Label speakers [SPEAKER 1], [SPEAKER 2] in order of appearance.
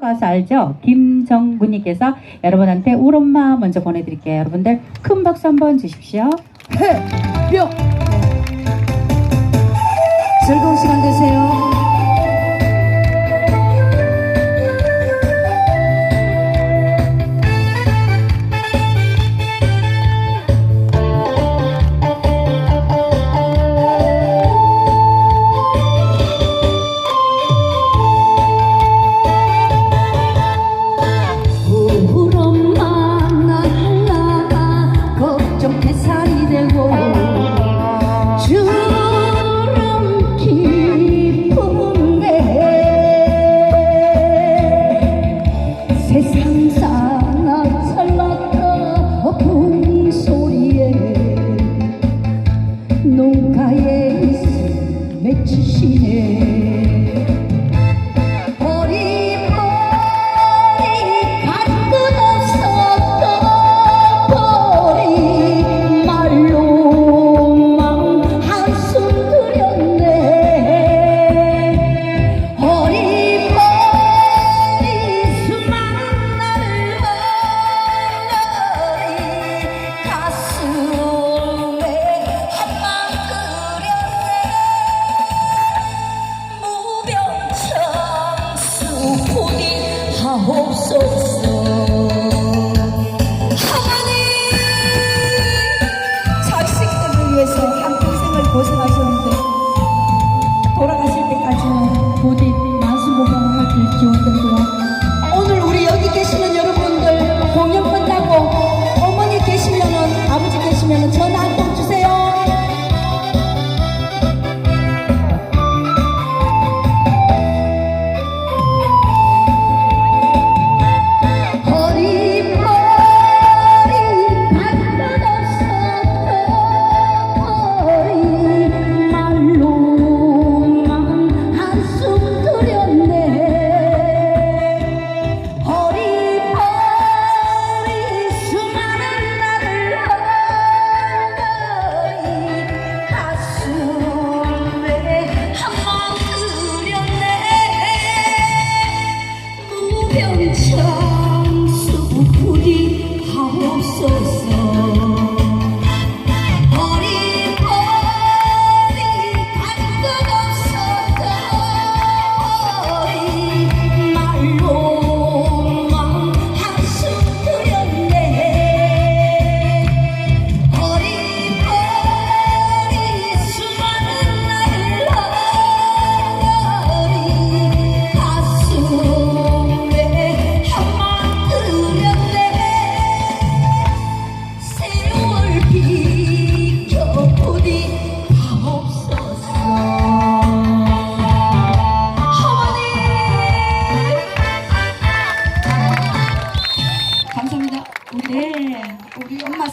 [SPEAKER 1] 가수 알죠? 김정문님께서 여러분한테 울 엄마 먼저 보내드릴게요. 여러분들 큰 박수 한번 주십시오.
[SPEAKER 2] 해! 뿅! 즐거운 시간 되세요. 소리에 농가에 있음 맺히시네. build it strong.